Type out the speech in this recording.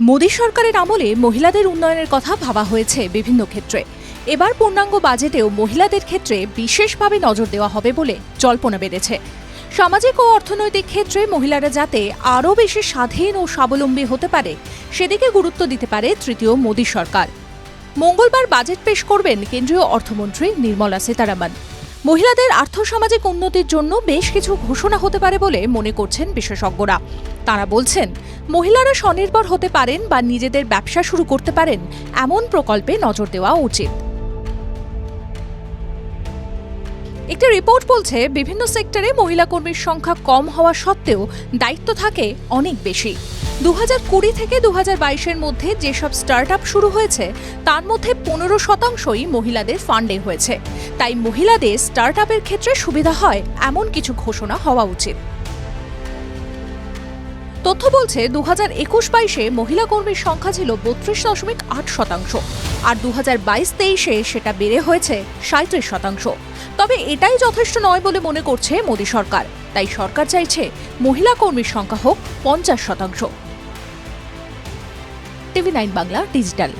মোদী সরকারের আমলে মহিলাদের উন্নয়নের কথা ভাবা হয়েছে বিভিন্ন ক্ষেত্রে। এবার পূর্ণাঙ্গ বাজেটেও মহিলাদের ক্ষেত্রে বিশেষভাবে নজর দেওয়া হবে বলে জল্পনা বেড়েছে। সামাজিক ও অর্থনৈতিক ক্ষেত্রে মহিলারা যাতে আরও বেশি স্বাধীন ও স্বাবলম্বী হতে পারে, সেদিকে গুরুত্ব দিতে পারে তৃতীয় মোদী সরকার। মঙ্গলবার বাজেট পেশ করবেন কেন্দ্রীয় অর্থমন্ত্রী নির্মলা সীতারামন। মহিলাদের আর্থসামাজিক উন্নতির জন্য বেশ কিছু ঘোষণা হতে পারে বলে মনে করছেন বিশেষজ্ঞরা। তারা বলছেন, মহিলারা স্বনির্ভর হতে পারেন বা নিজেদের ব্যবসা শুরু করতে পারেন, এমন প্রকল্পে নজর দেওয়া উচিত। একটি রিপোর্ট বলছে, বিভিন্ন সেক্টরে মহিলা কর্মীর সংখ্যা কম হওয়া সত্ত্বেও দায়িত্ব থাকে অনেক বেশি। দু হাজার কুড়ি থেকে দু হাজার বাইশের মধ্যে যেসব স্টার্ট শুরু হয়েছে, তার মধ্যে পনেরো শতাংশই মহিলাদের ফান্ডে হয়েছে। তাই মহিলাদের স্টার্ট ক্ষেত্রে সুবিধা হয় এমন কিছু ঘোষণা হওয়া উচিত। তথ্য বলছে দু হাজার একুশ বাইশে মহিলা কর্মীর সংখ্যা ছিল বত্রিশ দশমিক আট শতাংশ আর দু হাজার বাইশ তেইশে সেটা বেড়ে হয়েছে সাঁত্রিশ শতাংশ। তবে এটাই যথেষ্ট নয় বলে মনে করছে মোদী সরকার। তাই সরকার চাইছে মহিলা কর্মীর সংখ্যা হোক পঞ্চাশ শতাংশ। TV nine Bangla, digital.